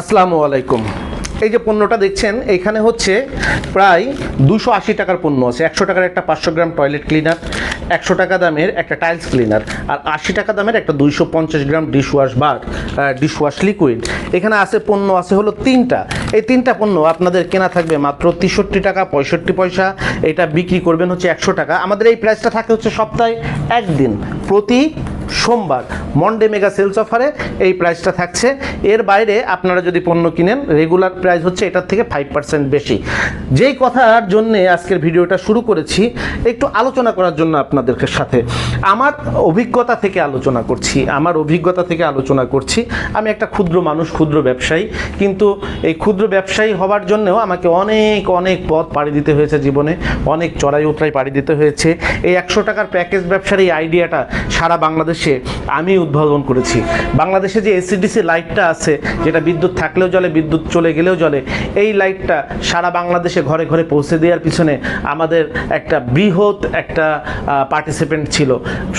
আসসালামু আলাইকুম। এই যে পণ্যটা দেখছেন এইখানে হচ্ছে প্রায় দুশো আশি টাকার পণ্য আছে। একশো টাকার একটা পাঁচশো গ্রাম টয়লেট ক্লিনার একশো টাকা দামের একটা টাইলস ক্লিনার আর আশি টাকা দামের একটা দুইশো পঞ্চাশ gram dishwash bar dishwash liquid এখানে আছে পণ্য, আছে হলো তিনটা। এই তিনটা পণ্য আপনাদের কেনা থাকবে মাত্র তেষট্টি টাকা পঁয়ষট্টি পয়সা। এটা বিক্রি করবেন হচ্ছে একশো টাকা। আমাদের এই প্রাইসটা থাকে হচ্ছে সপ্তাহে একদিন, প্রতি সোমবার। মন্ডে মেগা সেলস অফারে এই প্রাইসটা থাকছে। এর বাইরে আপনারা যদি পণ্য কিনেন রেগুলার প্রাইস হচ্ছে এটার থেকে ফাইভ পার্সেন্ট বেশি। যেই কথার জন্যে আজকের ভিডিওটা শুরু করেছি, একটু আলোচনা করার জন্য আপনাদের সাথে। আমার অভিজ্ঞতা থেকে আলোচনা করছি, আমার অভিজ্ঞতা থেকে আলোচনা করছি। আমি একটা ক্ষুদ্র মানুষ, ক্ষুদ্র ব্যবসায়ী, কিন্তু এই ক্ষুদ্র ব্যবসায়ী হওয়ার জন্যও আমাকে অনেক অনেক পথ পাড়ি দিতে হয়েছে জীবনে, অনেক চড়াই উতরাই পাড়ি দিতে হয়েছে। এই একশো টাকার প্যাকেজ ব্যবসার এই আইডিয়াটা সারা বাংলাদেশে আমি উদ্ভাবন করেছি। বাংলাদেশে যে এসিডিসি লাইটটা আছে, যেটা বিদ্যুৎ থাকলেও জলে বিদ্যুৎ চলে গেলেও জলে এই লাইটটা সারা বাংলাদেশে ঘরে ঘরে পৌঁছে দেওয়ার পিছনে আমাদের একটা বৃহৎ একটা পার্টিসিপেন্ট ছিল।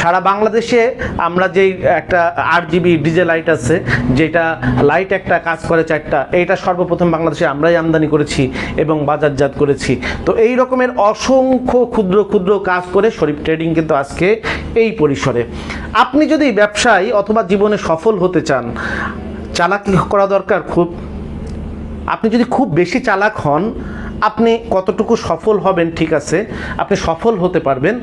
সারা বাংলাদেশে আমরা যেই একটা আট জিবি ডিজে লাইট আছে, যেটা লাইট একটা কাজ করে চারটা, এইটা সর্বপ্রথম বাংলাদেশে আমরাই আমদানি করেছি এবং বাজারজাত করেছি। তো এই রকমের অসংখ্য ক্ষুদ্র ক্ষুদ্র কাজ করে শরীফ ট্রেডিং কিন্তু আজকে এই পরিসরে। আপনি যদি ব্যবসায় অথবা জীবনে সফল হতে চান, চালাক করা দরকার খুব। আপনি যদি খুব বেশি চালাক হন আপনি কতটুকু সফল হবেন, ঠিক আছে, আপনি সফল হতে পারবেন,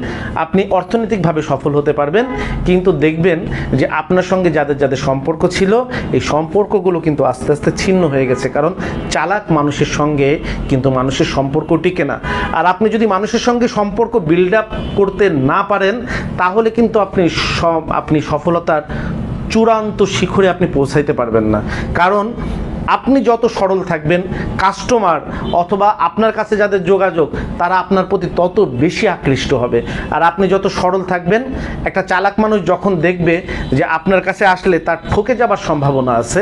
আপনি অর্থনৈতিকভাবে সফল হতে পারবেন, কিন্তু দেখবেন যে আপনার সঙ্গে যাদের যাদের সম্পর্ক ছিল, এই সম্পর্কগুলো কিন্তু আস্তে আস্তে ছিন্ন হয়ে গেছে, কারণ চালাক মানুষের সঙ্গে কিন্তু মানুষের সম্পর্ক টিকে না। আর আপনি যদি মানুষের সঙ্গে সম্পর্ক বিল্ড আপ করতে না পারেন, তাহলে কিন্তু আপনি আপনি সফলতার চূড়ান্ত শিখরে আপনি পৌঁছাইতে পারবেন না। কারণ আপনি যত সরল থাকবেন কাস্টমার অথবা আপনার কাছে যাদের যোগাযোগ, তারা আপনার প্রতি তত বেশি আকৃষ্ট হবে। আর আপনি যত সরল থাকবেন, একটা চালাক মানুষ যখন দেখবে যে আপনার কাছে আসলে তার ঠকে যাবার সম্ভাবনা আছে,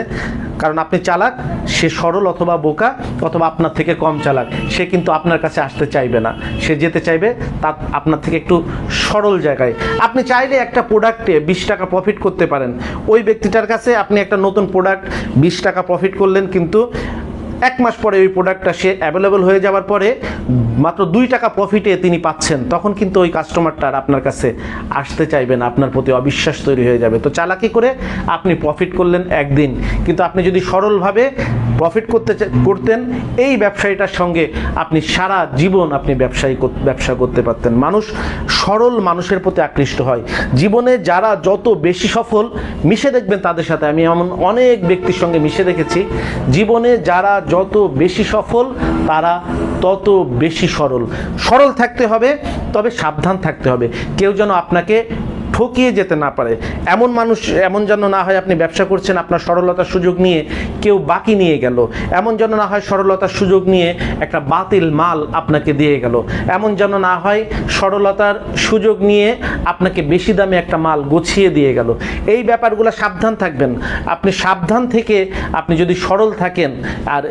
কারণ আপনি চালাক সে সরল অথবা বোকা অথবা আপনার থেকে কম চালাক। সে কিন্তু আপনার কাছে আসতে চাইবে না। সে যেতে চাইবে তার আপনার থেকে একটু সরল জায়গায়। আপনি চাইলে একটা প্রোডাক্টে বিশ টাকা প্রফিট করতে পারেন। ওই ব্যক্তিটার কাছে আপনি একটা নতুন প্রোডাক্ট বিশ টাকা প্রফিট করলেন কিন্তু এক মাস পরে ওই প্রোডাক্টটা সে অ্যাভেলেবল হয়ে যাওয়ার পরে মাত্র দুই টাকা প্রফিটে তিনি পাচ্ছেন। তখন কিন্তু ওই কাস্টমারটা আর আপনার কাছে আসতে চাইবে না। আপনার প্রতি অবিশ্বাস তৈরি হয়ে যাবে। তো চালাকি করে আপনি প্রফিট করলেন একদিন। কিন্তু আপনি যদি সরলভাবে প্রফিট করতে করতেন, এই ব্যবসায়ীটার সঙ্গে আপনি সারা জীবন আপনি ব্যবসায়ী ব্যবসা করতে পারতেন। মানুষ সরল মানুষের প্রতি আকৃষ্ট হয়। জীবনে যারা যত বেশি সফল, মিশে দেখবেন তাদের সাথে। আমি এমন অনেক ব্যক্তির সঙ্গে মিশে দেখেছি। জীবনে যারা যত বেশি সফল, তারা তত বেশি সরল। সরল থাকতে হবে, তবে সাবধান থাকতে হবে। কেউ যেন আপনাকে ঠকিয়ে যেতে না পারে। এমন মানুষ, এমন যেন না হয় আপনি ব্যবসা করছেন, আপনার সরলতার সুযোগ নিয়ে কেউ বাকি নিয়ে গেল। এমন যেন না হয় সরলতার সুযোগ নিয়ে একটা বাতিল মাল আপনাকে দিয়ে গেল। এমন যেন না হয় সরলতার সুযোগ নিয়ে আপনাকে বেশি দামে একটা মাল গুছিয়ে দিয়ে গেল। এই ব্যাপারগুলো সাবধান থাকবেন। আপনি সাবধান থেকে আপনি যদি সরল থাকেন আর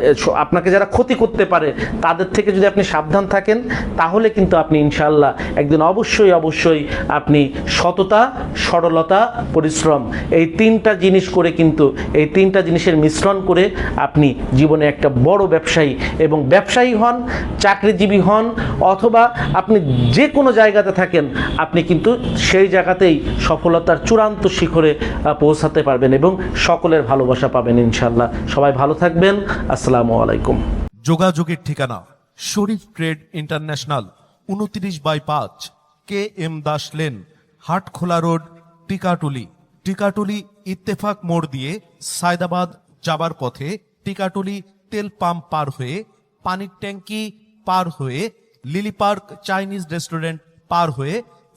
আপনাকে যারা ক্ষতি করতে পারে, তাদের থেকে যদি আপনি সাবধান থাকেন, তাহলে কিন্তু আপনি ইনশাল্লাহ একদিন অবশ্যই অবশ্যই আপনি সততা, সরলতা, পরিশ্রম এই তিনটা জিনিস করে কিন্তু, এই তিনটা জিনিসের মিশ্রণ করে আপনি জীবনে একটা বড় ব্যবসায়ী এবং ব্যবসায়ী হন, চাকরিজীবী হন অথবা আপনি যে কোনো জায়গাতে থাকেন, আপনি কিন্তু সেই জায়গাতেই সফলতার চূড়ান্ত শিখরে পৌঁছাতে পারবেন এবং সকলের ভালোবাসা পাবেন ইনশাল্লাহ সবাই ভালো থাকবেন। আসসালামু আলাইকুম। যোগাযোগের ঠিকানা, শরীফ ট্রেড ইন্টারন্যাশনাল, উনত্রিশ বাই পাঁচ, K M Das lane, Hatkhola road, Tikatuli. Tikatuli Ittefaq মোড় দিয়ে সায়দাবাদ যাবার পথে টিকাটুলি তেল পাম্প পার হয়ে, পানির ট্যাঙ্কি পার হয়ে, লিলি পার্ক চাইনিজ রেস্টুরেন্ট পার হয়ে